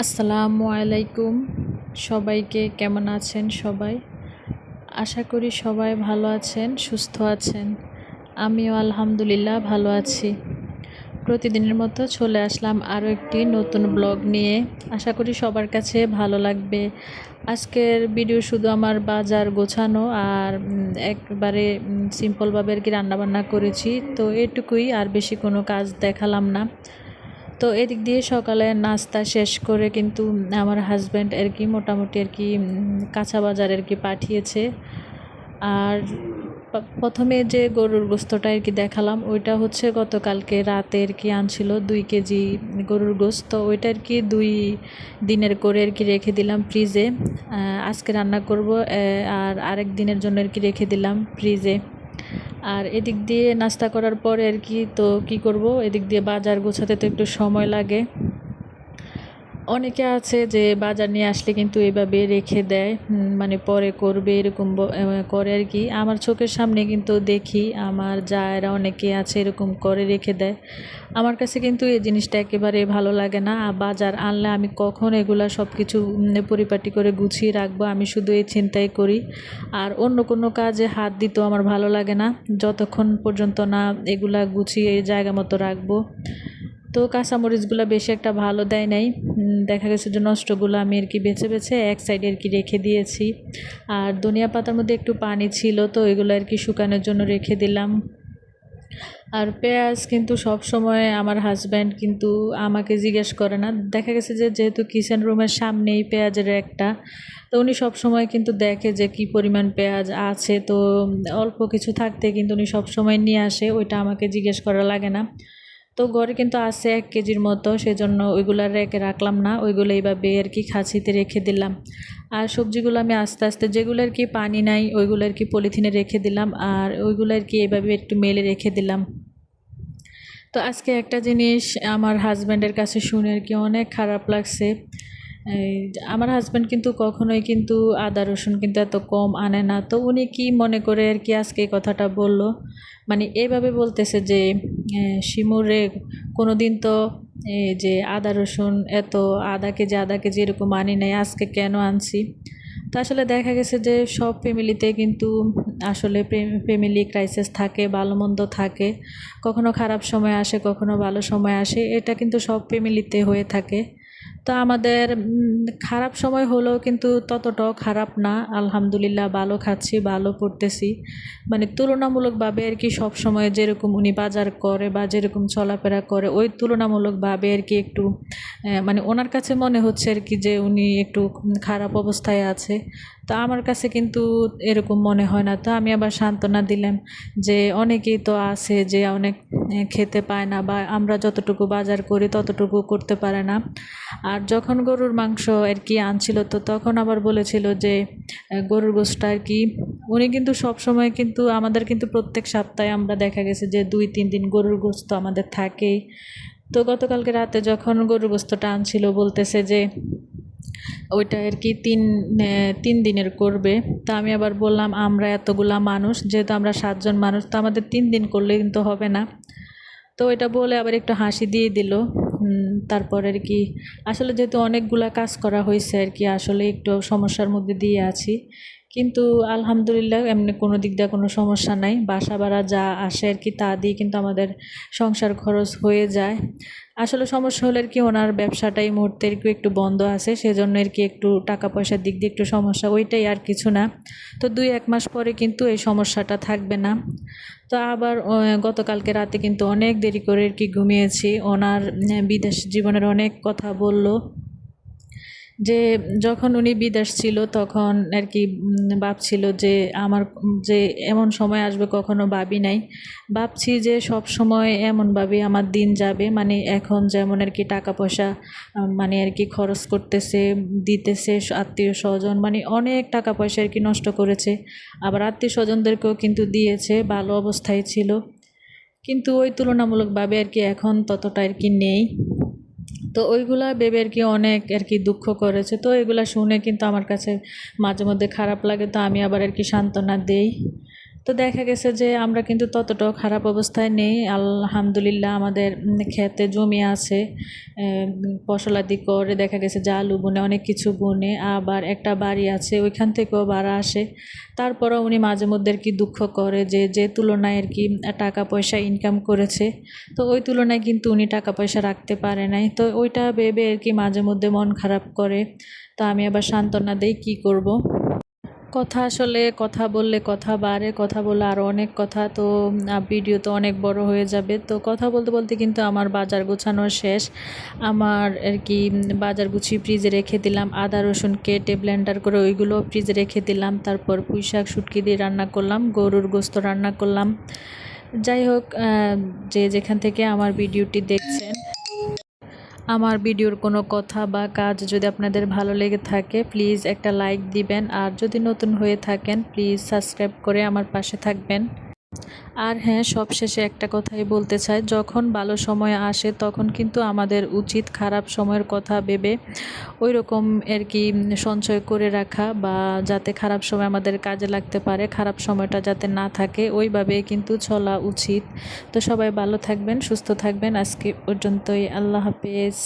আসসালামু আলাইকুম। সবাইকে কেমন আছেন সবাই? আশা করি সবাই ভালো আছেন, সুস্থ আছেন। আমিও আলহামদুলিল্লাহ ভালো আছি। প্রতিদিনের মতো চলে আসলাম আরও একটি নতুন ব্লগ নিয়ে। আশা করি সবার কাছে ভালো লাগবে। আজকের ভিডিও শুধু আমার বাজার গোছানো আর একবারে সিম্পলভাবে আর কি রান্নাবান্না করেছি। তো এটুকুই, আর বেশি কোনো কাজ দেখালাম না। তো এদিক দিয়ে সকালে নাস্তা শেষ করে কিন্তু আমার হাজব্যান্ড আর কি মোটামুটি আর কি কাঁচা বাজার আর কি পাঠিয়েছে। আর প্রথমে যে গরুর গোস্তটা আর কি দেখালাম, ওইটা হচ্ছে গতকালকে রাতে আর কি আনছিল দুই কেজি গরুর গোস্ত। ওইটা আর কি দুই দিনের করে আর কি রেখে দিলাম ফ্রিজে আজকে রান্না করব আর আরেক দিনের জন্য আর কি রেখে দিলাম ফ্রিজে আর এদিক দিয়ে নাস্তা করার পরে আর কি তো কি করব? এদিক দিয়ে বাজার গোছাতে তো একটু সময় লাগে। অনেকে আছে যে বাজার নিয়ে আসলে কিন্তু এভাবে রেখে দেয় মানে পরে করবে, এরকম করে আর কি। আমার চোখের সামনে কিন্তু দেখি, আমার যারা অনেকে আছে এরকম করে রেখে দেয়। আমার কাছে কিন্তু এই জিনিসটা একেবারে ভালো লাগে না। বাজার আনলে আমি কখন এগুলা সব কিছু পরিপাটি করে গুছিয়ে রাখব, আমি শুধু এই চিন্তাই করি। আর অন্য কোনো কাজে হাত দিতেও আমার ভালো লাগে না। যতক্ষণ পর্যন্ত না এগুলা গুছিয়ে জায়গা মতো রাখব তো কাঁচামরিচগুলো বেশি একটা ভালো দেয় নাই। দেখা গেছে যে নষ্টগুলো আমি আর কি বেছে বেছে এক সাইডে আর কি রেখে দিয়েছি। আর ধনিয়া পাতার মধ্যে একটু পানি ছিল, তো এগুলো আর কি শুকানোর জন্য রেখে দিলাম। আর পেঁয়াজ কিন্তু সব সময় আমার হাজব্যান্ড কিন্তু আমাকে জিজ্ঞেস করে না। দেখা গেছে যে যেহেতু কিচেন রুমের সামনেই পেঁয়াজের একটা, তো উনি সব সময় কিন্তু দেখে যে কি পরিমাণ পেঁয়াজ আছে। তো অল্প কিছু থাকতে কিন্তু উনি সব সময় নিয়ে আসে, ওইটা আমাকে জিজ্ঞেস করা লাগে না। তো ঘরে কিন্তু আছে এক কেজির মতো, সেজন্য ওইগুলো রেখে রাখলাম না, ওইগুলো এইভাবে আর কি খাঁচিতে রেখে দিলাম। আর সবজিগুলো আমি আস্তে আস্তে, যেগুলো আর কি পানি নাই, ওইগুলো আর কি পলিথিনে রেখে দিলাম, আর ওইগুলো আর কি এইভাবে একটু মেলে রেখে দিলাম। তো আজকে একটা জিনিস আমার হাজব্যান্ডের কাছে শুনে আর কি অনেক খারাপ লাগছে। আমার হাজব্যান্ড কিন্তু কখনোই কিন্তু আদা, রসুন কিন্তু এত কম আনে না। তো উনি কি মনে করে আর কি আজকে কথাটা বলল? মানে এইভাবে বলতেছে যে শিমুরে কোনো দিন তো এই যে আদা, রসুন এত আধা কেজি আধা কেজি এরকম আনি নাই, আজকে কেন আনছি? তো আসলে দেখা গেছে যে সব ফ্যামিলিতে কিন্তু আসলে ফ্যামিলি ক্রাইসিস থাকে, ভালো মন্দ থাকে। কখনো খারাপ সময় আসে, কখনো ভালো সময় আসে। এটা কিন্তু সব ফ্যামিলিতে হয়ে থাকে। তো আমাদের খারাপ সময় হলেও কিন্তু ততটাও খারাপ না। আলহামদুলিল্লাহ ভালো খাচ্ছি, ভালো পড়তেছি। মানে তুলনামূলকভাবে আর কি সব সময় যেরকম উনি বাজার করে বা যেরকম চলাফেরা করে, ওই তুলনামূলকভাবে আর কি একটু মানে ওনার কাছে মনে হচ্ছে আর কি যে উনি একটু খারাপ অবস্থায় আছে। তো আমার কাছে কিন্তু এরকম মনে হয় না। তো আমি আবার সান্ত্বনা দিলাম যে অনেকেই তো আছে যে অনেক খেতে পায় না বা আমরা যতটুকু বাজার করি ততটুকু করতে পারে না। আর যখন গরুর মাংস আর কি আনছিল, তো তখন আবার বলেছিল যে গরুর গোশটা আর কি, উনি কিন্তু সব সময় কিন্তু আমাদের কিন্তু প্রত্যেক সপ্তাহে আমরা দেখা গেছে যে দুই, তিন দিন গরুর গোস্ত আমাদের থাকেই তো গতকালকে রাতে যখন গরুর গোস্তটা আনছিল, বলতেছে যে, ওইটা আর কি তিন তিন দিনের করবে। তা আমি আবার বললাম, আমরা এতগুলা মানুষ, যেহেতু আমরা সাতজন মানুষ, তো আমাদের তিন দিন করলে কিন্তু হবে না। তো এটা বলে আবার একটু হাসি দিয়ে দিল। তারপর আর কি, আসলে যেহেতু অনেকগুলা কাজ করা হয়েছে আর কি, আসলে একটু সমস্যার মধ্যে দিয়ে আছি। কিন্তু আলহামদুলিল্লাহ এমনি কোনো দিক দিয়ে কোনো সমস্যা নাই। বাসা ভাড়া যা আসে আর কি তা দিয়ে কিন্তু আমাদের সংসার খরচ হয়ে যায়। আসলে সমস্যা হলে আর কি ওনার ব্যবসাটা এই মুহূর্তে আর কি একটু বন্ধ আছে, সেজন্য আর কি একটু টাকা পয়সার দিক দিয়ে একটু সমস্যা, ওইটাই আর কিছু না। তো দুই এক মাস পরে কিন্তু এই সমস্যাটা থাকবে না। তো আবার গতকালকে রাতে কিন্তু অনেক দেরি করে আর কি ঘুমিয়েছি। ওনার বিদেশ জীবনের অনেক কথা বলল। যে যখন উনি বিদেশ ছিল তখন আর কি ভাবছিল যে আমার, যে এমন সময় আসবে কখনো ভাবি নাই। ভাবছি যে সব সময় এমনভাবে আমার দিন যাবে মানে এখন যেমন আর কি টাকা পয়সা মানে আর কি খরচ করতেছে, দিতেছে আত্মীয় স্বজন মানে অনেক টাকা পয়সা আর কি নষ্ট করেছে। আবার আত্মীয় স্বজনদেরকেও কিন্তু দিয়েছে, ভালো অবস্থায় ছিল। কিন্তু ওই তুলনামূলকভাবে আর কি এখন ততটা আর কি নেই। তো ওইগুলা বেবে আর কি অনেক আর কি দুঃখ করেছে। তো এগুলা শুনে কিন্তু আমার কাছে মাঝে মধ্যে খারাপ লাগে, তো আমি আবার আর কি সান্ত্বনা দেই। তো দেখা গেছে যে আমরা কিন্তু ততটাও খারাপ অবস্থায় নেই। আলহামদুলিল্লাহ আমাদের ক্ষেতে জমি আছে ফসলাদি করে দেখা গেছে যে আলু বুনে, অনেক কিছু বুনে, আবার একটা বাড়ি আছে, ওইখান থেকেও ভাড়া আসে। তারপরও উনি মাঝে মধ্যে আর কি দুঃখ করে যে যে তুলনায় আর কি টাকা পয়সা ইনকাম করেছে। তো ওই তুলনায় কিন্তু উনি টাকা পয়সা রাখতে পারে নাই। তো ওইটা ভেবে আর কি মাঝে মধ্যে মন খারাপ করে। তো আমি আবার সান্ত্বনা দেই কী করব। কথা আসলে কথা বললে কথা বাড়ে, কথা বলে আরও অনেক কথা। তো ভিডিও তো অনেক বড় হয়ে যাবে। তো কথা বলতে বলতে কিন্তু আমার বাজার গোছানো শেষ। আমার আর কি বাজার গুছিয়ে ফ্রিজে রেখে দিলাম। আদা, রসুন কেটে ব্লেন্ডার করে ওইগুলো ফ্রিজে রেখে দিলাম। তারপর পুঁই শাক, শুটকি দিয়ে রান্না করলাম। গরুর গোস্ত রান্না করলাম। যাই হোক যে যেখান থেকে আমার ভিডিওটি দেখছেন আমার ভিডিওর কোনো কথা বা কাজ যদি আপনাদের ভালো লেগে থাকে প্লিজ একটা লাইক দিবেন। আর যদি নতুন হয়ে থাকেন প্লিজ সাবস্ক্রাইব করে আমার পাশে থাকবেন। আর হ্যাঁ সবশেষে একটা কথাই বলতে চাই। যখন ভালো সময় আসে, তখন কিন্তু আমাদের উচিত খারাপ সময়ের কথা ভেবে ওই রকম আর কি সঞ্চয় করে রাখা বা যাতে খারাপ সময় আমাদের কাজে লাগতে পারে, খারাপ সময়টা যাতে না থাকে ওইভাবে কিন্তু চলা উচিত। তো সবাই ভালো থাকবেন, সুস্থ থাকবেন। আজকে পর্যন্তই। আল্লাহ হাফেজ।